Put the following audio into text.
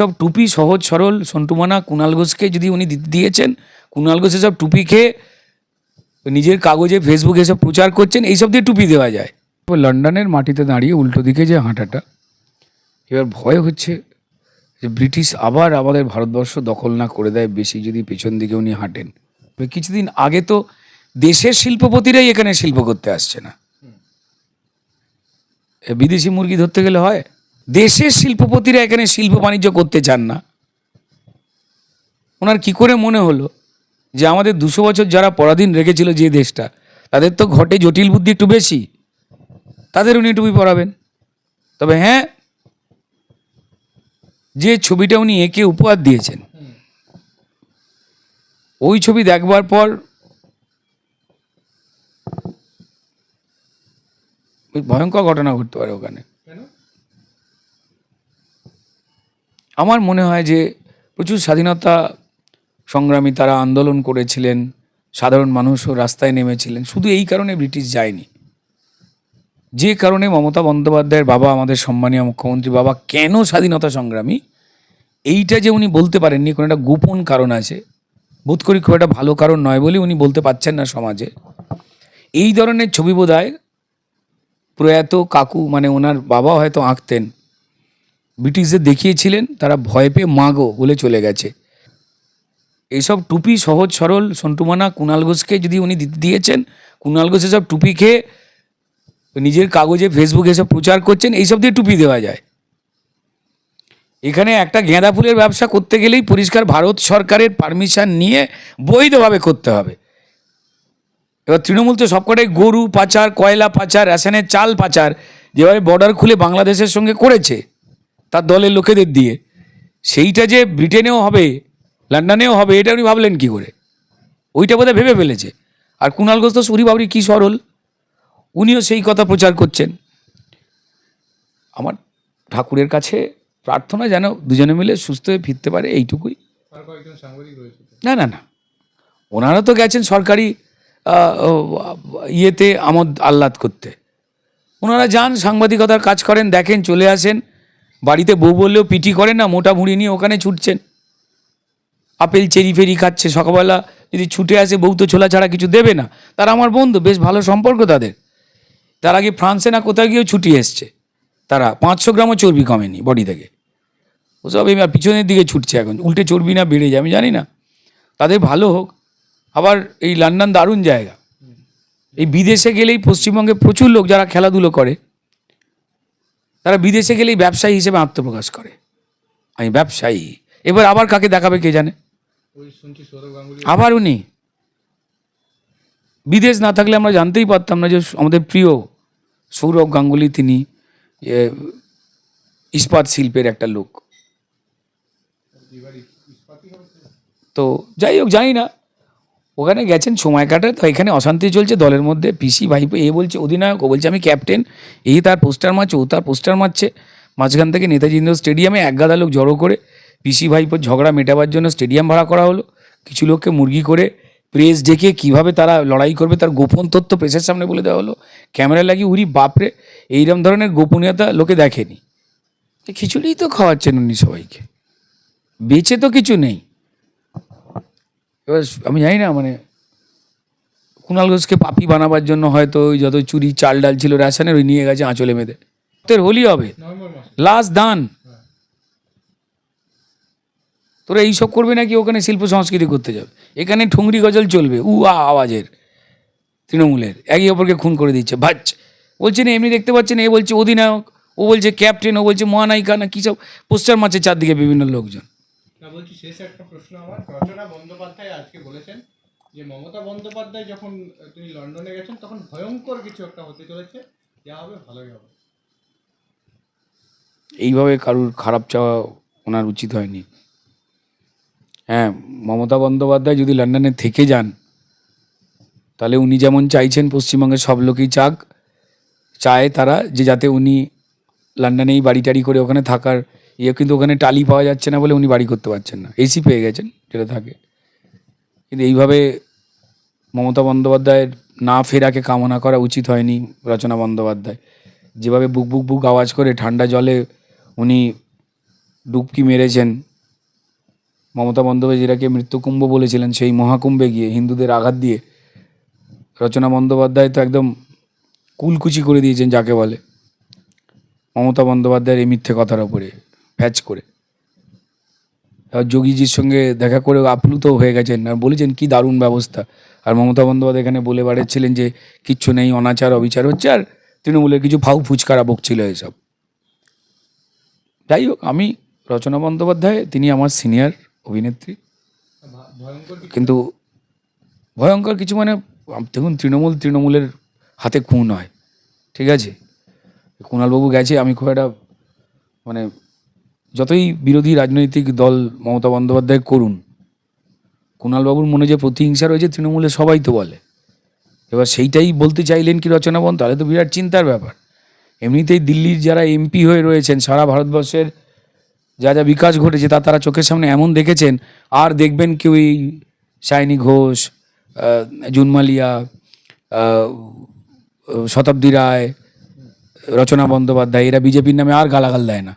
এসব টুপি সহজ সরল। সন্টুমানা কুণাল ঘোষকে যদি উনি দিয়েছেন কুণাল ঘোষ এসব টুপি খেয়ে নিজের কাগজে ফেসবুকে এসব প্রচার করছেন, এইসব দিয়ে টুপি দেওয়া যায়। লন্ডনের মাটিতে দাঁড়িয়ে উল্টো দিকে যে হাঁটাটা, এবার ভয় হচ্ছে যে ব্রিটিশ আবার আমাদের ভারতবর্ষ দখল না করে দেয় বেশি যদি পেছন দিকে উনি হাঁটেন। কিছুদিন আগে তো দেশের শিল্পপতিরাই এখানে শিল্প করতে আসছে না। বিদেশি মুরগি ধরতে গেলে হয়? দেশের শিল্পপতিরা এখানে শিল্প বাণিজ্য করতে চান না। ওনার কি করে মনে হলো যে আমাদের দুশো বছর যারা পরাধীন রেখেছিল যে দেশটা, তাদের তো ঘটে জটিল বুদ্ধি একটু বেশি। তাদের উনি টুপি পরাবেন। তবে হ্যাঁ যে ছবিটা উনি এঁকে উপহার দিয়েছেন, ওই ছবি দেখবার পর ওই ভয়ঙ্কর ঘটনা ঘটতে পারে ওখানে। আমার মনে হয় যে প্রচুর স্বাধীনতা সংগ্রামী তারা আন্দোলন করেছিলেন, সাধারণ মানুষও রাস্তায় নেমেছিলেন, শুধু এই কারণে ব্রিটিশ যায়নি। যে কারণে মমতা বন্দ্যোপাধ্যায়ের বাবা, আমাদের সম্মানীয় মুখ্যমন্ত্রী বাবা কেন স্বাধীনতা সংগ্রামী? এইটা যে উনি বলতে পারেননি, কোনো একটা গোপন কারণ আছে। বোধ করি খুব একটা ভালো কারণ নয় বলে উনি বলতে পারছেন না সমাজে। এই ধরনের ছবি বোধ প্রয়াত কাকু মানে ওনার বাবা হয়তো আঁকতেন। ব্রিটিশদের দেখিয়েছিলেন, তারা ভয় পেয়ে মাগো বলে চলে গেছে। এইসব টুপি সহজ সরল সন্টুমানা কুণাল ঘোষকে যদি উনি দিয়েছেন কুণাল ঘোষ এসব টুপি খেয়ে নিজের কাগজে ফেসবুকে এসব প্রচার করছেন, এইসব দিয়ে টুপি দেওয়া যায়। এখানে একটা গেঁদা ফুলের ব্যবসা করতে গেলেই পরিষ্কার ভারত সরকারের পারমিশন নিয়ে বৈধভাবে করতে হবে। এবার তৃণমূল তো সবকটাই গরু পাচার, কয়লা পাচার, রেশনের চাল পাচার, যেভাবে বর্ডার খুলে বাংলাদেশের সঙ্গে করেছে। তার দলের লোকেদের দিয়ে। সেইটা যে ব্রিটেনেও হবে লন্ডনেও হবে এটা উনি ভাবলেন কি করে? ওইটা বোধহয় ভেবে ফেলেছে। আর কুণাল ঘোষ তো সুরি বাবরি কী সরল। উনিও সেই কথা প্রচার করছেন। আমার ঠাকুরের কাছে প্রার্থনা যেন দুজনে মিলে সুস্থ হয়ে ফিরতে পারে এইটুকুই। না না না। ওনারা তো গেছেন সরকারি ইয়েতে আমোদ আহ্লাদ করতে। ওনারা যান সাংবাদিকতার কাজ করেন দেখেন চলে আসেন। বাড়িতে বউ বললেও পিটি করেন না, মোটা ভুঁড়ি নিয়ে ওখানে ছুটছেন। আপেল, চেরি ফেরি খাচ্ছে সকালবেলা, যদি ছুটে আসে বউ তো ছোলা ছাড়া কিছু দেবে না। তারা আমার বন্ধু, বেশ ভালো সম্পর্ক তাদের। তার আগে ফ্রান্সে না কোথাও গিয়েও ছুটি এসছে। তারা পাঁচশো গ্রামও চর্বি কমেনি বডি থেকে। ওসব এই পিছনের দিকে ছুটছে এখন। উল্টে চর্বি না বেড়ে যায়, আমি জানি না। তাদের ভালো হোক। আবার এই লন্ডন দারুণ জায়গা। এই বিদেশে গেলেই পশ্চিমবঙ্গে প্রচুর লোক যারা খেলাধুলো করে। তারা বিদেশে গেলেই ব্যবসায়ী হিসেবে আত্মপ্রকাশ করে। আমি ব্যবসায়ী। এবার আবার কাকে দেখাবে কে জানে? আবার উনি। বিদেশ না থাকলে আমরা জানতেই পারতাম না যে আমাদের প্রিয় সৌরভ গাঙ্গুলি তিনি ইস্পাত শিল্পের একটা লোক। তো যাই হোক, জানি না। ওখানে গেছেন, সময় কাটায়, তো এখানে অশান্তি চলছে, দলের মধ্যে পিসি ভাইপো এ বলছে, অধিনায়ক, ও বলছে, আমি ক্যাপ্টেন, এই তার পোস্টার মারছে, ও তার পোস্টার মারছে, মাঝখান থেকে নেতাজি ইন্দ্র স্টেডিয়ামে এক গাদা লোক জড়ো করে, পিসি ভাইপোর ঝগড়া মেটাবার জন্য স্টেডিয়াম ভাড়া করা হলো, কিছু লোককে মুরগি করে প্রেস ডেকে কীভাবে তারা লড়াই করবে, তার গোপন তথ্য প্রেসের সামনে বলে দেওয়া হলো, ক্যামেরা লাগিয়ে, উরি বাপরে এইরকম ধরনের গোপনীয়তা লোকে দেখেনি। খিচুড়িই তো খাওয়াচ্ছেন উনি সবাইকে, বেঁচে তো কিছু নেই। এবার আমি জানি না মানে কুণাল ঘোষকে পাপি বানাবার জন্য হয়তো ওই যত চুরি চাল ডাল ছিল রেশনের, ওই নিয়ে গেছে আঁচলে মেঁধে। তোর হোলি হবে। লাস্ট দান। তোরা এইসব করবে নাকি? ওখানে শিল্প সংস্কৃতি করতে যাবে। এখানে ঠুংরি গজল চলবে, উ আ আওয়াজের, তৃণমূলের। একে অপরকে খুন করে দিচ্ছে, ভাজ। বলছে না, এমনি দেখতে পাচ্ছেন, এ বলছে অধিনায়ক, ও বলছে ক্যাপ্টেন ও বলছে মহানায়িকা না কী সব, পোস্টার মারছে চারদিকে বিভিন্ন লোকজন। না, বলছি শেষ একটা প্রশ্ন আমার। রচনা বন্দ্যোপাধ্যায় আজকে বলেছেন যে, মমতা বন্দ্যোপাধ্যায় যখন তিনি লন্ডনে গেছেন, তখন ভয়ঙ্কর কিছু একটা হতে চলেছে। যা হবে, ভালোই হবে। এইভাবে কারুর খারাপ চাওয়া ওনার উচিত হয়নি। হ্যাঁ মমতা বন্দ্যোপাধ্যায় যদি লন্ডনে থেকে যান, তাহলে উনি যেমন চাইছেন পশ্চিমবঙ্গের সব লোকই চাক, চায় তারা যে যাতে উনি লন্ডনেই বাড়ি টাড়ি করে ওখানে থাকার ইয়ে কিন্তু ওখানে টালি পাওয়া যাচ্ছে না বলে উনি বাড়ি করতে পারছেন না। এসি পেয়ে গেছেন, যেটা থাকে। কিন্তু এইভাবে মমতা বন্দ্যোপাধ্যায়ের না ফেরাকে কামনা করা উচিত হয়নি রচনা বন্দ্যোপাধ্যায়। যেভাবে বুক বুক বুক আওয়াজ করে ঠান্ডা জলে উনি ডুবকি মেরেছেন, মমতা বন্দ্যোপাধ্যায় যেটাকে মৃত্যুকুম্ভ বলেছিলেন, সেই মহাকুম্ভে গিয়ে হিন্দুদের আঘাত দিয়ে রচনা বন্দ্যোপাধ্যায় তো একদম কুলকুচি করে দিয়েছেন, যাকে বলে। মমতা বন্দ্যোপাধ্যায়ের এই মিথ্যে কথার ওপরে। প্যাচ করে। যোগীজির সঙ্গে দেখা করে আপ্লুত হয়ে গেছেন আর বলেছেন, কি দারুণ ব্যবস্থা। আর মমতা বন্দ্যোপাধ্যায় এখানে বলে বেড়াচ্ছিলেন যে, কিচ্ছু নেই, অনাচার, অবিচার হচ্ছে। আর তৃণমূলের কিছু ফাউ ফুচকারা বকছিল এসব। যাই হোক, আমি রচনা বন্দ্যোপাধ্যায়, তিনি আমার সিনিয়র অভিনেত্রী। কিন্তু ভয়ঙ্কর কিছু মানে দেখুন, তৃণমূল তৃণমূলের হাতে খুন হয়, ঠিক আছে? কুণালবাবু গেছে, আমি খুব একটা মানে যতই বিরোধী রাজনৈতিক দল মমতা বন্দ্যোপাধ্যায় করুন, কুণালবাবুর মনে যে প্রতিহিংসা রয়েছে তৃণমূলে সবাই তো বলে। এবার সেইটাই বলতে চাইলেন কি রচনা বন তাহলে তো বিরাট চিন্তার ব্যাপার। এমনিতেই দিল্লির যারা এমপি হয়ে রয়েছেন, সারা ভারতবর্ষের যা যা বিকাশ ঘটেছে, তা তারা চোখের সামনে এমন দেখেছেন, আর দেখবেন কেউ এই সায়নী ঘোষ জুনমালিয়া শতাব্দী রায়, রচনা বন্দ্যোপাধ্যায়, এরা বিজেপির নামে আর গালাগাল দেয় না।